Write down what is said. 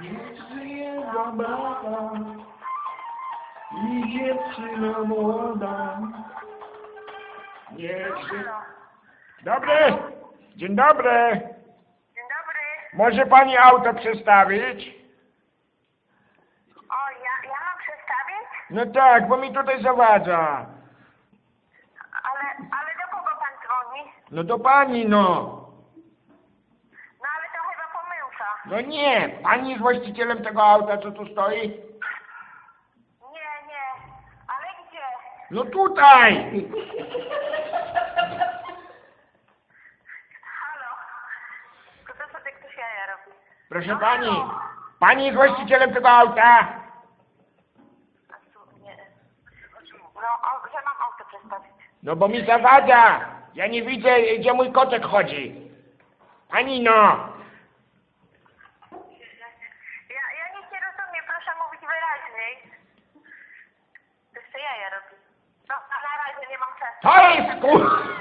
Niech żyje zabawa i dziewczyna młoda. Niech żyje... Dobry! Dzień dobry! Dzień dobry. Może pani auto przestawić? O, ja, ja mam przestawić? No tak, bo mi tutaj zawadza. Ale, ale do kogo pan dzwoni? No do pani, no. No. No nie, pani jest właścicielem tego auta, co tu stoi? Nie, nie. Ale gdzie? No tutaj! Halo? To to sobie ktoś jaja robi. Proszę pani, pani jest właścicielem tego auta? A tu nie. No, o, mam auto przestawić. No bo mi zawadza. Ja nie widzę, gdzie mój kotek chodzi. Pani no. Ja, ja nic nie rozumiem, proszę To jeszcze jaja robi. No, na razie nie mam czasu. To jest kur...